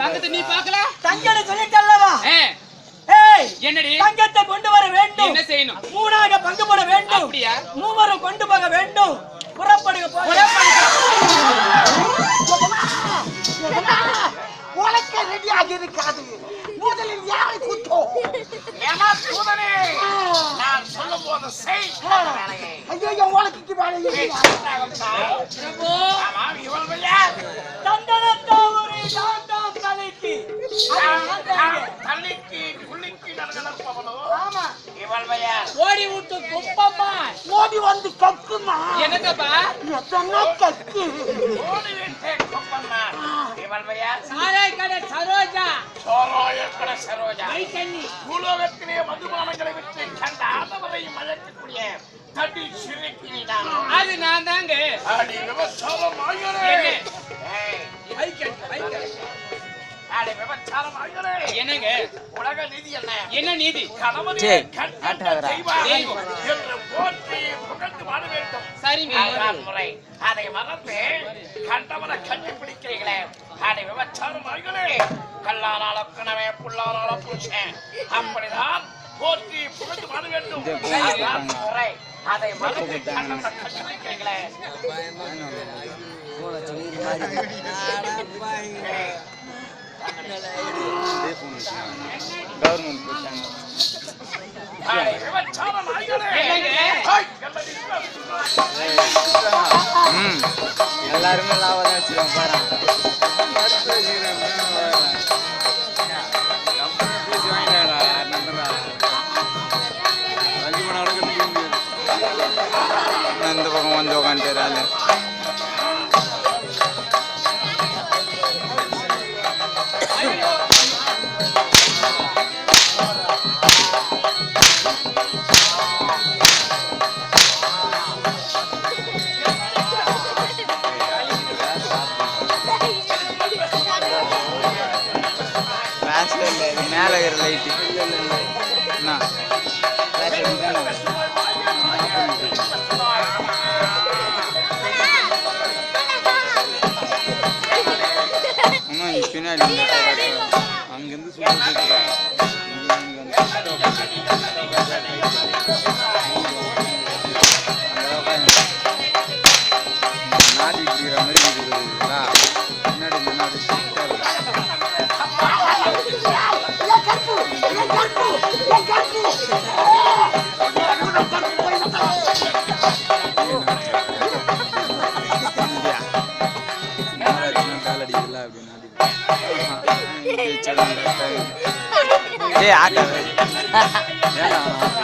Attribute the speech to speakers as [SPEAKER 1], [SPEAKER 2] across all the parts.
[SPEAKER 1] தங்கத்தை நீ பார்க்கல?
[SPEAKER 2] தங்கனை சொல்லிட்டல்லவா?
[SPEAKER 1] என்னடி?
[SPEAKER 2] தங்கத்தை கொண்டு வர வேண்டும்.
[SPEAKER 1] என்ன செய்யணும்?
[SPEAKER 2] மூணாக பங்கு போட வேண்டும்.
[SPEAKER 1] அப்படியா?
[SPEAKER 2] மூவரும் கொண்டு போக வேண்டும்.
[SPEAKER 3] உழைக்க ரெடியாக இருக்காது. முதலில் யாரை
[SPEAKER 4] நான் சொல்லும் போது செய்
[SPEAKER 3] ஐயோ உனக்கு வேலை
[SPEAKER 4] இவள்
[SPEAKER 2] தலைக்கு
[SPEAKER 4] தலைக்கு குளிக்கு
[SPEAKER 2] ஆமா
[SPEAKER 4] இவள் பையன்
[SPEAKER 2] ஓடி விட்டு குப்பம்மா.
[SPEAKER 3] ஓடி வந்து கக்குமா
[SPEAKER 1] எனக்கப்பா
[SPEAKER 3] எத்தனை கக்கு.
[SPEAKER 4] ஓடி விட்டு குப்பம்மா. இவள் பையன்
[SPEAKER 2] சாராய் கடை சரோஜா.
[SPEAKER 4] சாராய கடை சரோஜா.
[SPEAKER 2] மைக்கண்ணி
[SPEAKER 4] பூலோகத்திலே மதுபானங்களை விட்டு கண்ட ஆதவரை மயக்கக்கூடிய தடி சிறுக்கினிதான்
[SPEAKER 1] அது நான் தாங்க.
[SPEAKER 4] அடி விபச்சாரம் ஆகிறே அடி விபச்சாரம் ஆகிறே
[SPEAKER 1] என்னங்க?
[SPEAKER 4] உலக நிதி என்ன?
[SPEAKER 1] என்ன நீதி?
[SPEAKER 4] கணவனே தெய்வம் என்று போற்றி புகழ்ந்து வாழ வேண்டும்.
[SPEAKER 1] சரிங்க
[SPEAKER 4] முறை. அதை மறந்து கண்டவனை கண்டுபிடிக்கிறீங்களே அதை விபச்சாரம் ஆகிறே கல்லானால கணவே புல்லானால புருஷன் அப்படிதான் போற்றி புகழ்ந்து வாழ வேண்டும். அதை மறந்து
[SPEAKER 5] எல்லாருமே லாபம் தான் வச்சிருக்கோம் பாரு இல்லை இது மேலே இருக்கிற லைட்டு என்ன? இன்னும் இங்க பின்னாடி அங்கிருந்து சுற்றி நாடி ஏய் ஆட்டோ.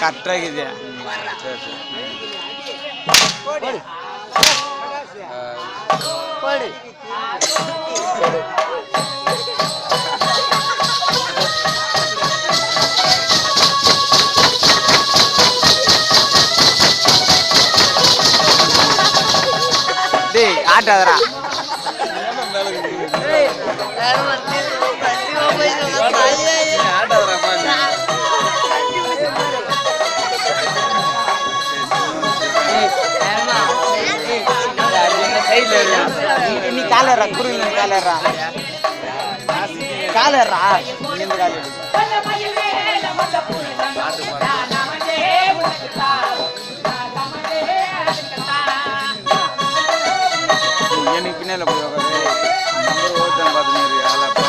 [SPEAKER 5] கரெக்டாக இருக்குது சரி சரி
[SPEAKER 3] போடு
[SPEAKER 5] டேய் ஆட்டாதரா நீ காலரா குருவி காலரா காலரா இங்கிருந்து கால எனக்கு பின்னால போய் நம்பர்
[SPEAKER 4] ஓட்டம் பார்த்து மாதிரி ஆளா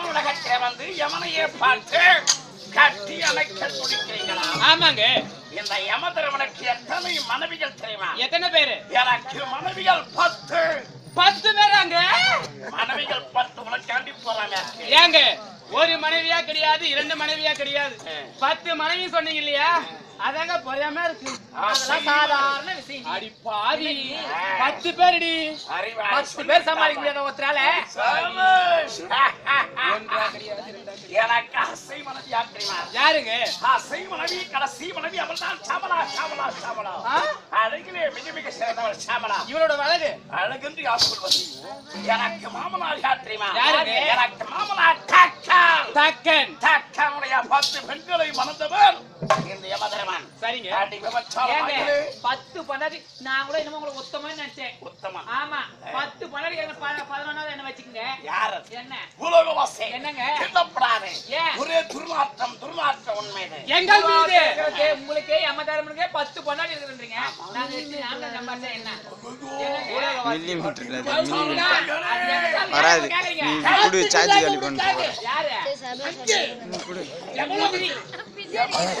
[SPEAKER 4] உலகத்திலே வந்து யமனையே பார்த்து கட்டி அணைக்க துடிக்கிறீங்களா
[SPEAKER 1] ஆமாங்க.
[SPEAKER 4] இந்த யம திருமணக்கு எத்தனை மனைவிகள் தெரியுமா?
[SPEAKER 1] எத்தனை பேரு?
[SPEAKER 4] எனக்கு மனைவிகள் பத்து.
[SPEAKER 1] பத்து பேராங்க?
[SPEAKER 4] மனைவிகள் பத்து உனக்காண்டி போறாங்க.
[SPEAKER 1] ஏங்க ஒரு மனைவியா கிடையாது இரண்டு மனைவியா கிடையாது. பத்து மனைவி சொன்னீங்க இல்லையா? அதாங்க புரியாம இருக்கு.
[SPEAKER 2] அதெல்லாம் சாதாரண விஷயம்.
[SPEAKER 1] அடி பாவி. பத்து பேருடி.
[SPEAKER 2] பத்து பேர் சமாளிக்க முடியாத ஒருத்தரால.
[SPEAKER 4] எனக்கு அசை மனைவி
[SPEAKER 1] யாருங்க?
[SPEAKER 4] அசை மனைவி கடைசி மனைவி அவள்தான் சாமலா சாமலா சாமலா? அழகிலே மிக மிக சிறந்தவள் சாமலா.
[SPEAKER 1] இவளோட வழகு
[SPEAKER 4] அழகென்று யார் சொல்வது? எனக்கு மாமனார் யார் தெரியுமா?
[SPEAKER 1] யாருங்க?
[SPEAKER 4] எனக்கு மாமனார் தக்கால்
[SPEAKER 1] தக்கன்.
[SPEAKER 4] தக்கானுடைய பத்து பெண்களை மணந்தவர் இந்த
[SPEAKER 1] சரிங்க.
[SPEAKER 2] பத்து பண்ணாடி நான் கூட என்னமோ உங்களுக்கு உத்தமன்னு நினைச்சேன்.
[SPEAKER 4] உத்தமன்
[SPEAKER 2] ஆமா பத்து பண்ணாடி பதினொன்னாவது என்ன வச்சுக்கோங்க.
[SPEAKER 4] யார்
[SPEAKER 2] என்னங்க?
[SPEAKER 4] கிண்டப்படாதே
[SPEAKER 2] ஏன்?
[SPEAKER 4] ஒரே துர்நாற்றம் துர்நாற்றம் உண்மைது
[SPEAKER 1] எங்கள் மீது
[SPEAKER 2] உங்களுக்கு உங்களுக்கே எம்மதாரமுனுக்கே பத்து பொண்டாடி இருக்குன்றீங்க. நாங்க எட்டு நாங்க சம்பாதிச்சா என்ன?
[SPEAKER 5] வராது? நீ குடு சார்ஜ் காலி
[SPEAKER 2] யாரு?
[SPEAKER 5] நீ
[SPEAKER 2] எவ்வளவு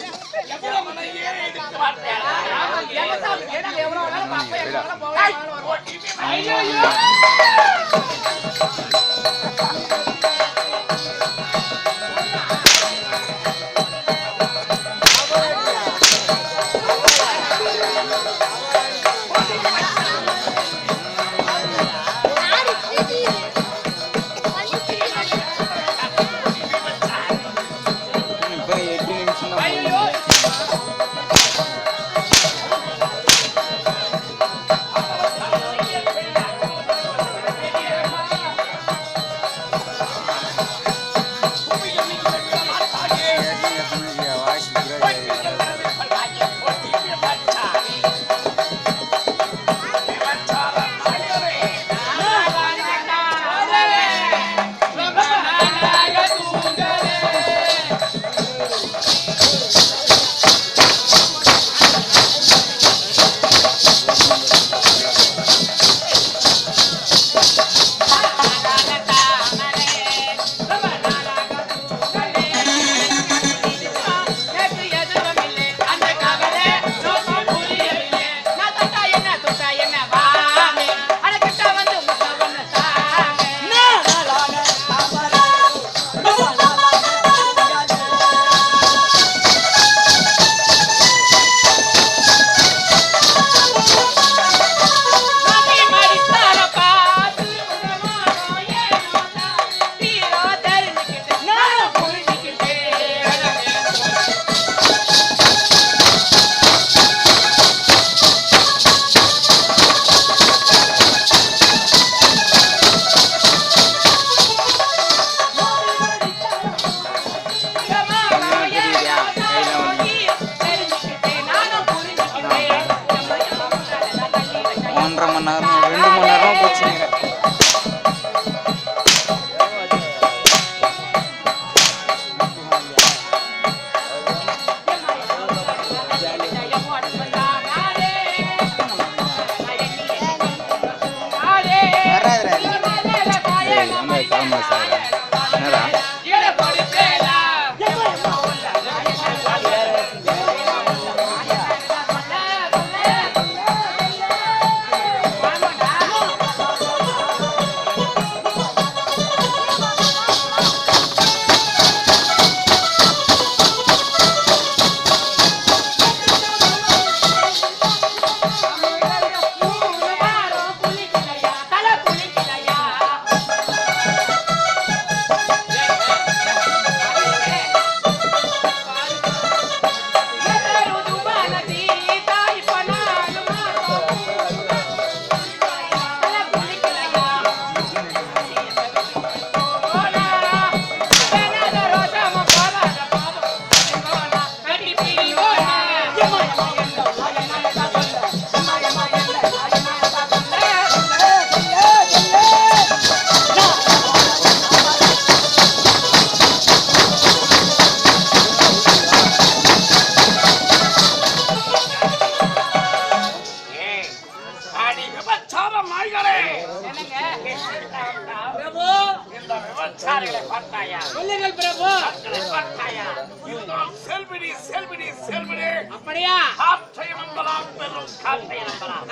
[SPEAKER 4] பார்த்தாயா?
[SPEAKER 2] சொல்லுங்கள் பிரபு.
[SPEAKER 4] மக்களை பார்த்தாயா? இன்னும் செல்விடி செல்விடி செல்விடி
[SPEAKER 2] அப்படியா?
[SPEAKER 4] காற்றை நம்பலாம் பெரும் காற்றை நம்பலாம்.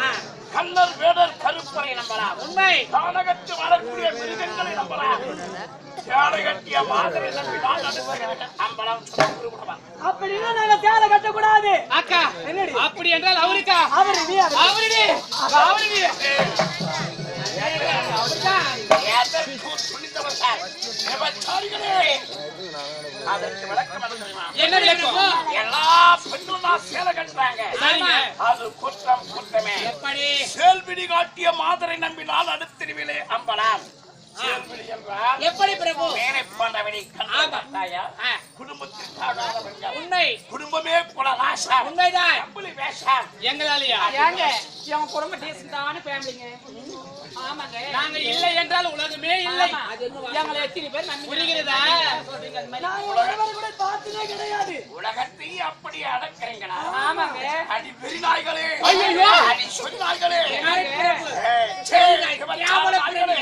[SPEAKER 4] கல்லர் வேடர் கருப்பரை நம்பலாம்.
[SPEAKER 2] உண்மை.
[SPEAKER 4] தானகத்து வாழக்கூடிய மிருகங்களை நம்பலாம். சேலை கட்டிய மாதிரி நம்பினால் நடுவர்கள் நம்பலாம். சொல்லுவாங்க
[SPEAKER 3] அப்படின்னா நாங்க சேலை கட்டக்கூடாது.
[SPEAKER 1] அக்கா அப்படி என்றால் அவருக்கா. அவருடி அவருடி
[SPEAKER 4] அதற்கு விளக்கம் என்ன
[SPEAKER 1] விளக்கம்
[SPEAKER 4] எல்லா பெண்களும் தான் சேலை கட்டுறாங்க. அது குற்றம் குற்றமே.
[SPEAKER 2] எப்படி?
[SPEAKER 4] சேல்பிடி காட்டிய மாதரை நம்பினால் அடுத்திருவிலே அம்பலாம். சேல்பிடி என்றால்
[SPEAKER 2] எப்படி பிரபு? உண்மை
[SPEAKER 4] குடும்பமே குல நாசம்
[SPEAKER 2] உண்மைதான்
[SPEAKER 4] கம்பளி வேஷம்
[SPEAKER 1] எங்களாலயா?
[SPEAKER 2] ஏங்க என் குடும்ப டீசென்டான ஃபேமிலிங்க ஆமாங்க.
[SPEAKER 1] நாங்க இல்லை என்றால் உலகமே இல்லை.
[SPEAKER 2] எங்களை எத்தனை பேர்
[SPEAKER 1] புரிகிறதா?
[SPEAKER 3] கூட பார்த்ததே கிடையாது
[SPEAKER 4] உலகத்தை அப்படி அடக்கிறீங்களா
[SPEAKER 2] ஆமாங்க.
[SPEAKER 4] அடி பெரிநாய்களே
[SPEAKER 1] ஐயையோ!
[SPEAKER 4] அடி சொன்னாய்களே
[SPEAKER 2] பிரபு.
[SPEAKER 4] ஏய், சரி, விபச்சார நாய்களே.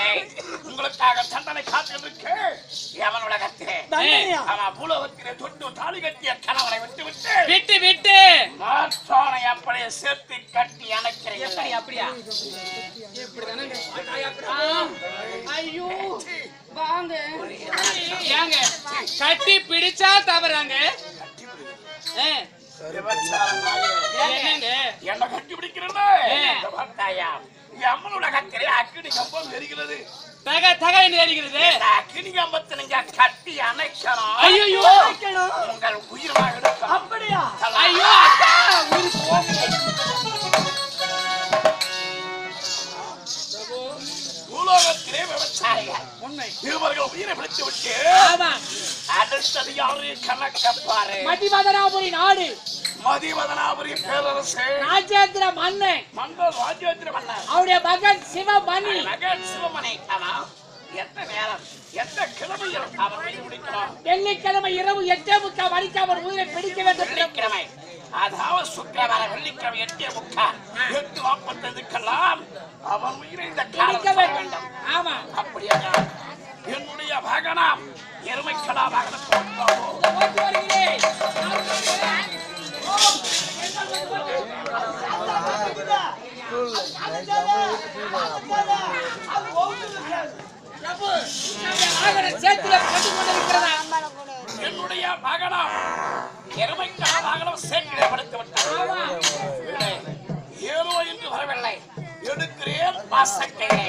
[SPEAKER 4] ஏய், உங்களுக்காக தண்டனை காத்திருக்கு எவன் உலகத்திலே
[SPEAKER 3] தண்டனையா?
[SPEAKER 4] அவன் பூலோகத்திலே தொட்டு தாலி கட்டிய கணவனை விட்டு விட்டு
[SPEAKER 1] விட்டு! விட்டு
[SPEAKER 4] மாற்றானை அப்படியே சேர்த்து கட்டி அணைக்கிறீர்கள்
[SPEAKER 2] எப்படி அப்படியா?
[SPEAKER 1] ஐயோ வாங்க. ஏங்க கட்டி பிடிச்சா தவறாங்க. என்னங்க?
[SPEAKER 4] என்ன கட்டி பிடிக்கிறது
[SPEAKER 1] ஏ.
[SPEAKER 4] இந்த பார்த்தாயா எம்மன் உலகத்திலே அக்கினி கம்பம் எரிகிறது.
[SPEAKER 1] தக தக என்று எறிகிறது
[SPEAKER 4] இந்த அக்கினி கம்பத்தை நீங்க கட்டி அணைக்கணும்.
[SPEAKER 1] ஐயோ.
[SPEAKER 4] உங்கள் எடுக்கணும்.
[SPEAKER 3] அப்படியா?
[SPEAKER 1] ஐயோ! உயிர் போகுது.
[SPEAKER 4] பூலோகத்திலே விவசாயிகள்.
[SPEAKER 2] உண்மை
[SPEAKER 4] இவர்கள் உயிரை பிடித்து விட்டு
[SPEAKER 2] ஆமா.
[SPEAKER 4] அடுத்தது யாரு கணக்கப்பாரு
[SPEAKER 2] மதிவதனாபுரி நாடு.
[SPEAKER 4] மதிவதனாபுரி பேரரசு.
[SPEAKER 2] ராஜேந்திர மன்னன்.
[SPEAKER 4] மன்னர் ராஜேந்திர மன்னர்.
[SPEAKER 2] அவருடைய மகன் சிவமணி.
[SPEAKER 4] மகன் சிவமனை அவன் எத்த நேரம் எத்த கிழமையில் அவர்
[SPEAKER 2] வெள்ளிக்கிழமை இரவு எட்டே முக்கால் மணிக்கு அவர் உயிரை பிடிக்க வேண்டும்.
[SPEAKER 4] வெள்ளிக்கிழமை. அதாவது சுக்கிரவாரம் வெள்ளிக்கிழமை எட்டே முக்கால். எட்டு நாற்பத்ததுக்கெல்லாம் அவன் உயிரை இந்த காலம்
[SPEAKER 2] வேண்டும். ஆமா.
[SPEAKER 4] அப்படியாக என்னுடைய வாகனம் எருமைக்கடா வாகனத்தை ஓட்டுவாவோ
[SPEAKER 2] ஓட்டி
[SPEAKER 4] என்னுடைய வாகனம் எருமைக்கடா வாகனம் சேற்றிலே படுத்து விட்டார். ஏதோ என்று வரவில்லை. எடுக்கிறேன் பாசக்கையை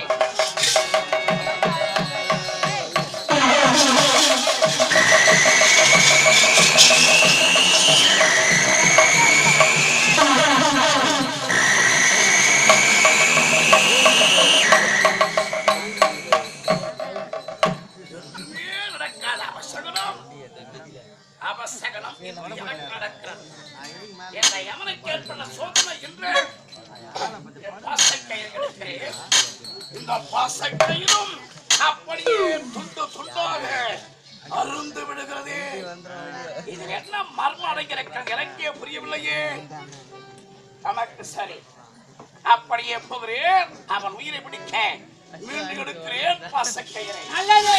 [SPEAKER 4] புரியவில்லையே. தனக்கு சரி. அப்படியே போகிறேன் அவன் உயிரை பிடிக்க. மீண்டும் எடுக்கிறேன் பாசக்கயிறை
[SPEAKER 2] நல்லது.